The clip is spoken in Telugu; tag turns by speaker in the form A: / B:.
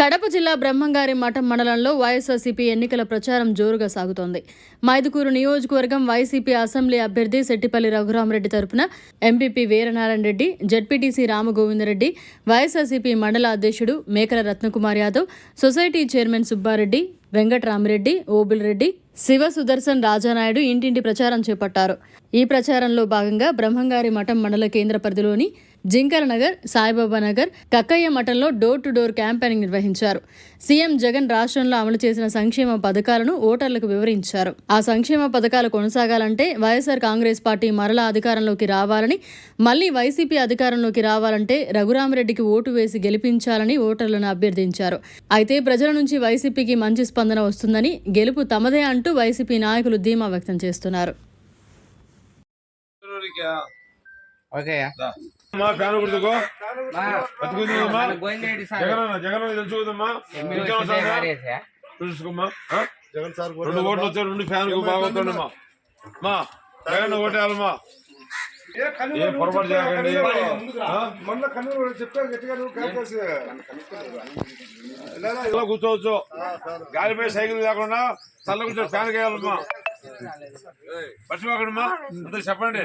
A: కడప జిల్లా బ్రహ్మంగారి మఠం మండలంలో వైఎస్ఆర్సీపీ ఎన్నికల ప్రచారం జోరుగా సాగుతోంది. మైదుకూరు నియోజకవర్గం వైసీపీ అసెంబ్లీ అభ్యర్థి సెట్టిపల్లి రఘురామరెడ్డి తరపున MPP Veeranarayana Reddy ZPTC Ramagovinda Reddy YSRCP mandal అధ్యక్షుడు మేకల రత్నకుమార్ యాదవ్ సొసైటీ చైర్మన్ సుబ్బారెడ్డి వెంకటరామిరెడ్డి ఓబిల్రెడ్డి శివ సుదర్శన్ రాజానాయుడు ఇంటింటి ప్రచారం చేపట్టారు. ఈ ప్రచారంలో భాగంగా బ్రహ్మంగారి మఠం మండల కేంద్ర పరిధిలోని జింకర నగర్ సాయిబాబా నగర్ కక్కయ్య మఠంలో డోర్ టు డోర్ క్యాంపెయినింగ్ నిర్వహించారు. సీఎం జగన్ రాష్ట్రంలో అమలు చేసిన సంక్షేమ పథకాలను ఓటర్లకు వివరించారు. ఆ సంక్షేమ పథకాలు కొనసాగాలంటే వైఎస్ఆర్ కాంగ్రెస్ పార్టీ మరలా అధికారంలోకి రావాలని మళ్ళీ వైసీపీ అధికారంలోకి రావాలంటే రఘురామరెడ్డికి ఓటు వేసి గెలిపించాలని ఓటర్లను అభ్యర్థించారు. అయితే ప్రజల నుంచి వైసీపీకి మంచి స్పందన వస్తుందని గెలుపు తమదే అంటూ వైసీపీ నాయకులు ధీమా వ్యక్తం చేస్తున్నారు.
B: ఓకే.
C: అమ్మా ఫ్యాన్ గుర్తుకో. బతుకుందమ్మా జగన్ జగన్ తెలుసుకుందమ్మా? చూసుకోమ్మా? రెండు ఓట్లు వచ్చాయి రెండు ఫ్యాన్ మా జగన్ ఓటేయాలమ్మా. ఏ పొరపాటు చేయకండి. ఆ?
D: మొన్న కన్నూరు చెప్పారు గట్టిగా నువ్వు కాకేసి
C: ఇలా కూర్చోవచ్చు. గాలిపై సైకిల్ లేకుండా చల్ల కూర్చో ఫ్యాన్ వేయాలమ్మా. మర్చిపోకండమ్మా అంతా చెప్పండి?